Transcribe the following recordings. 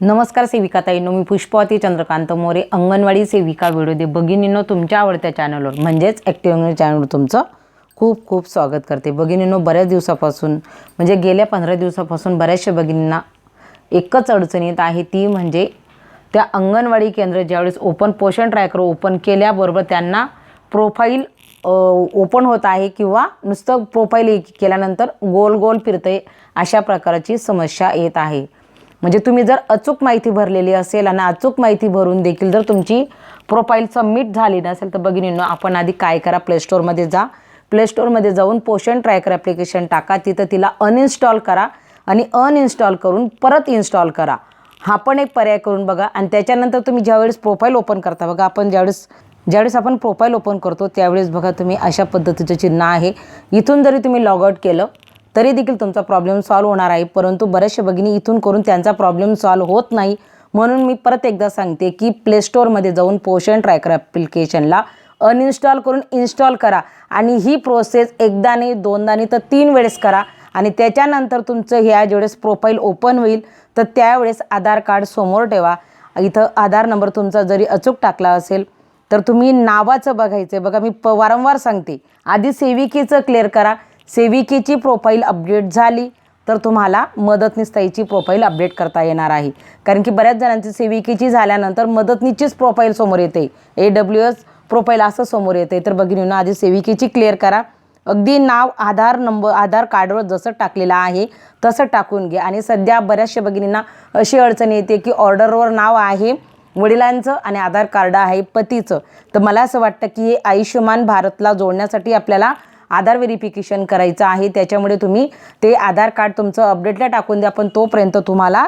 नमस्कार सेविका ताईनो मी पुष्पवती चंद्रकांत मोरे अंगणवाडी सेविका व्हिडिओ दे भगिनींनो तुमच्या आवडत्या चॅनलवर म्हणजेच ॲक्टिव्ह चॅनलवर तुमचं खूप खूप स्वागत करते. भगिनींनो बऱ्याच दिवसापासून म्हणजे गेल्या पंधरा दिवसापासून बऱ्याचशा भगिनींना एकच अडचण येत आहे ती म्हणजे त्या अंगणवाडी केंद्र ज्यावेळेस ओपन पोषण ट्रॅकर ओपन केल्याबरोबर त्यांना प्रोफाईल ओपन होत आहे किंवा नुसतं प्रोफाईल केल्यानंतर गोल गोल फिरते अशा प्रकारची समस्या येत आहे. म्हणजे तुम्ही जर अचूक माहिती भरलेली असेल आणि अचूक माहिती भरून देखील जर तुमची प्रोफाईल सबमिट झाली नसेल तर भगिनींनो आपण आधी काय करा प्लेस्टोरमध्ये जा. प्लेस्टोरमध्ये जाऊन पोषण ट्रॅकर ॲप्लिकेशन टाका. तिथं तिला अनइन्स्टॉल करा आणि अनइन्स्टॉल करून परत इन्स्टॉल करा. हा पण एक पर्याय करून बघा. आणि त्याच्यानंतर तुम्ही ज्यावेळेस प्रोफाईल ओपन करता बघा आपण ज्यावेळेस ज्यावेळेस आपण प्रोफाईल ओपन करतो त्यावेळेस बघा तुम्ही अशा पद्धतीचं चिन्ह आहे. इथून जरी तुम्ही लॉग आउट केलं तरी देखील तुमचा प्रॉब्लेम सॉल्व होणार आहे. परंतु बऱ्याचशा भगिनी इथून करून त्यांचा प्रॉब्लेम सॉल्व होत नाही. म्हणून मी परत एकदा सांगते की प्ले स्टोअरमध्ये जाऊन पोषण ट्रॅकर ॲप्लिकेशनला अनइन्स्टॉल करून इन्स्टॉल करा. आणि ही प्रोसेस एकदा नाही दोनदा नाही तर तीन वेळेस करा. आणि त्याच्यानंतर तुमचं ह्या ज्यावेळेस प्रोफाईल ओपन होईल तर त्यावेळेस आधार कार्ड समोर ठेवा. इथं आधार नंबर तुमचा जरी अचूक टाकला असेल तर तुम्ही नावाचं बघायचं आहे बघा मी प वारंवार सांगते. आधी सेविकेचं क्लिअर करा. सेविकेची प्रोफाईल अपडेट झाली तर तुम्हाला मदतनीसताईची प्रोफाईल अपडेट करता येणार आहे. कारण की बऱ्याच जणांची सेविकेची झाल्यानंतर मदतनीचीच प्रोफाईल समोर येते. ए डब्ल्यू एस प्रोफाईल असं समोर येते. तर भगिनींना आधी सेविकेची क्लिअर करा. अगदी नाव आधार नंबर आधार कार्डवर जसं टाकलेलं आहे तसं टाकून घ्या. आणि सध्या बऱ्याचशा भगिनींना अशी अडचण येते की ऑर्डरवर नाव आहे वडिलांचं आणि आधार कार्ड आहे पतीचं. तर मला असं वाटतं की हे आयुष्यमान भारतला जोडण्यासाठी आपल्याला आधार व्हेरिफिकेशन करायचं आहे. त्याच्यामुळे तुम्ही ते आधार कार्ड तुमचं अपडेटला टाकून द्या. पण तोपर्यंत तुम्हाला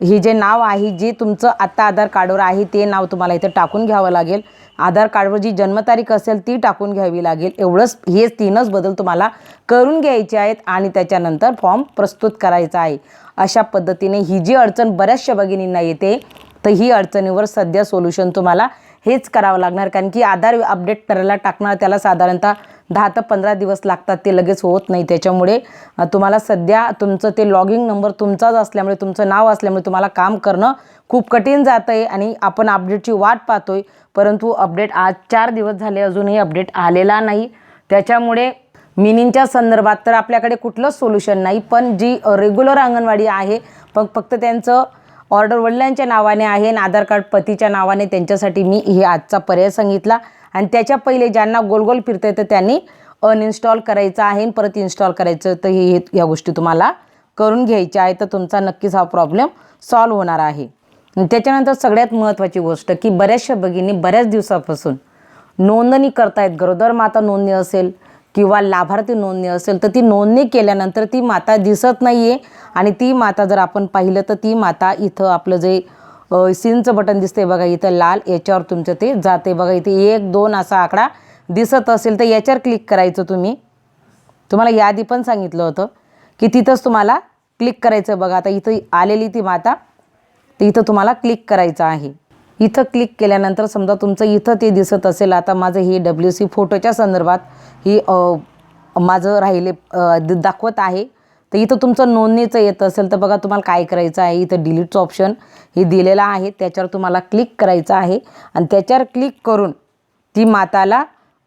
हे जे नाव आहे जे तुमचं आत्ता आधार कार्डवर आहे ते नाव तुम्हाला इथं टाकून घ्यावं लागेल. आधार कार्डवर जी जन्मतारीख असेल ती टाकून घ्यावी लागेल. एवढंच हे तीनच बदल तुम्हाला करून घ्यायचे आहेत आणि त्याच्यानंतर फॉर्म प्रस्तुत करायचा आहे. अशा पद्धतीने ही जी अडचण बऱ्याचशा भगिनींना येते तर ही अडचणीवर सध्या सोल्युशन तुम्हाला हेच करावं लागणार. कारण की आधार अपडेट करायला टाकणार त्याला साधारणतः दहा ते पंधरा दिवस लागतात ते लगेच होत नाही. त्याच्यामुळे तुम्हाला सध्या तुमचं ते लॉगिंग नंबर तुमचाच असल्यामुळे तुमचं नाव असल्यामुळे तुम्हाला काम करणं खूप कठीण जातं आहे आणि आपण अपडेटची वाट पाहतो आहे परंतु अपडेट आज चार दिवस झाले अजूनही अपडेट आलेला नाही. त्याच्यामुळे मिनींच्या संदर्भात तर आपल्याकडे कुठलंच सोल्युशन नाही पण जी रेग्युलर अंगणवाडी आहे पण फक्त त्यांचं ऑर्डर वडिलांच्या नावाने आहे आणि आधार कार्ड पतीच्या नावाने त्यांच्यासाठी मी हे आजचा पर्याय सांगितला. आणि त्याच्या पहिले ज्यांना गोलगोल फिरतं आहे येतं त्यांनी अनइन्स्टॉल करायचं आहे आणि परत इन्स्टॉल करायचं. तर हे ह्या गोष्टी तुम्हाला करून घ्यायच्या आहे तर तुमचा नक्कीच हा प्रॉब्लेम सॉल्व होणार आहे. त्याच्यानंतर सगळ्यात महत्त्वाची गोष्ट की बऱ्याचशा भगिनी बऱ्याच दिवसापासून नोंदणी करतायत. गरोदर माता नोंदणी असेल किंवा लाभार्थी नोंदणी असेल तर ती नोंदणी केल्यानंतर ती माता दिसत नाही आहे आणि ती माता जर आपण पाहिलं तर ती माता इथं आपलं जे सीनचं बटन दिसते बघा इथं लाल याच्यावर तुमचं ते जाते बघा इथे एक दोन असा आकडा दिसत असेल तर याच्यावर क्लिक करायचं तुम्ही. तुम्हाला यादी पण सांगितलं होतं की तिथंच तुम्हाला क्लिक करायचं बघा. आता इथं आलेली ती माता तर इथं तुम्हाला क्लिक करायचं आहे. इथं क्लिक केल्यानंतर समजा तुमचं इथं ते दिसत असेल आता माझं ही डब्ल्यू सी फोटोच्या संदर्भात ही माझं राहिले द- दाखवत आहे. तर इथं तुमचं नोंदणीचं येत असेल तर बघा तुम्हाला काय करायचं आहे. इथं डिलीटचं ऑप्शन हे दिलेलं आहे. त्याच्यावर तुम्हाला क्लिक करायचं आहे. आणि त्याच्यावर क्लिक करून ती माताला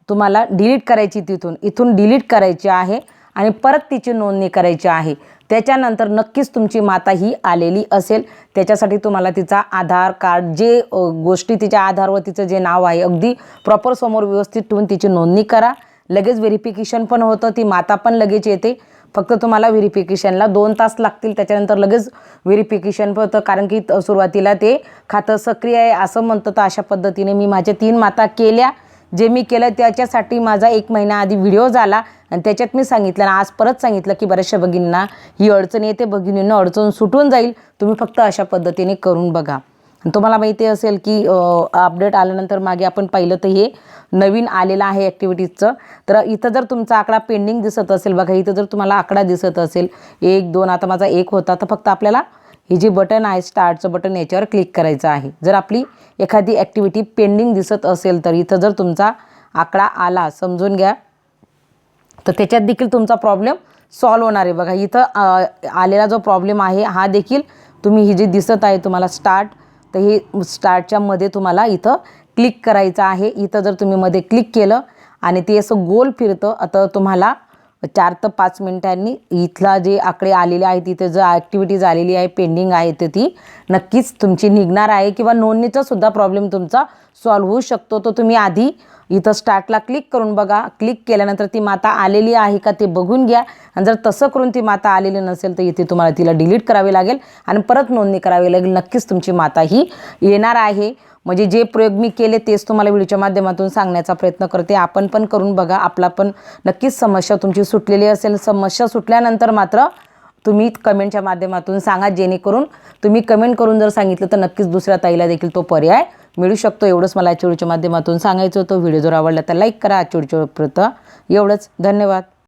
तुम्हाला डिलीट करायची तिथून. इथून डिलीट करायची आहे आणि परत तिची नोंदणी करायची आहे. त्याच्यानंतर नक्कीच तुमची माता ही आलेली असेल. त्याच्यासाठी तुम्हाला तिचा आधार कार्ड जे गोष्टी तिच्या आधारवर तिचं जे नाव आहे अगदी प्रॉपर समोर व्यवस्थित ठेवून तिची नोंदणी करा. लगेच व्हेरिफिकेशन पण होतं. ती माता पण लगेच येते. फक्त तुम्हाला व्हेरिफिकेशनला दोन तास लागतील त्याच्यानंतर लगेच व्हेरिफिकेशन होतं. कारण की त- सुरुवातीला ते खातं सक्रिय आहे असं म्हणतं तर अशा पद्धतीने. मी माझ्या तीन माता केल्या. जे मी केलं त्याच्यासाठी माझा एक महिना आधी व्हिडिओ झाला आणि त्याच्यात मी सांगितलं आणि आज परत सांगितलं की बऱ्याचशा भगिनींना ही अडचण येते भगिनींना अडचण सुटून जाईल. तुम्ही फक्त अशा पद्धतीने करून बघा. तुम्हाला माहिती असेल की अपडेट आल्यानंतर मागे आपण पाहिलं तर हे नवीन आलेलं आहे ॲक्टिव्हिटीजचं तर इथं जर तुमचा आकडा पेंडिंग दिसत असेल बघा इथं जर तुम्हाला आकडा दिसत असेल एक दोन आता माझा एक होता तर फक्त आपल्याला हे जे बटन आहे स्टार्टचं बटन याच्यावर क्लिक करायचं आहे. जर आपली एखादी ॲक्टिव्हिटी पेंडिंग दिसत असेल तर इथं जर तुमचा आकडा आला समजून घ्या. तर त्याच्यात देखील तुमचा प्रॉब्लेम सॉल्व होणार आहे. बघा इथं आलेला जो प्रॉब्लेम आहे हा देखील तुम्ही ही जी दिसत आहे तुम्हाला स्टार्ट तर हे स्टार्टच्या मध्ये तुम्हाला इथं क्लिक करायचं आहे. इथं जर तुम्ही मध्ये क्लिक केलं आणि ते असं गोल फिरतं आता तुम्हाला चार तर पाच मिनिटांनी इथला जे आकडे आलेले आहेत तिथे जर ॲक्टिव्हिटीज आलेली आहे पेंडिंग आहे तर ती नक्कीच तुमची निघणार आहे किंवा नोंदणीचा सुद्धा प्रॉब्लेम तुमचा सॉल्व्ह होऊ शकतो. तर तुम्ही आधी इथं स्टार्टला क्लिक करून बघा. क्लिक केल्यानंतर ती माता आलेली आहे का ते बघून घ्या. आणि जर तसं करून ती माता आलेली नसेल तर इथे तुम्हाला तिला डिलीट करावी लागेल. आणि परत नोंदणी करावी लागेल. नक्कीच तुमची माता ही येणार आहे. म्हणजे जे प्रयोग मी केले तेच तुम्हाला व्हिडिओच्या माध्यमातून सांगण्याचा प्रयत्न करते. आपण पण करून बघा. आपला पण नक्कीच समस्या तुमची सुटलेली असेल. समस्या सुटल्यानंतर मात्र तुम्ही कमेंटच्या माध्यमातून सांगा. जेणेकरून तुम्ही कमेंट करून जर सांगितलं तर नक्कीच दुसऱ्या ताईला देखील तो पर्याय मिळू शकतो. एवढंच मला आजच्या व्हिडिओच्या माध्यमातून सांगायचं होतं. व्हिडिओ जर आवडला तर लाईक करा. आजच्या व्हिडिओपर्यंत एवढंच. धन्यवाद.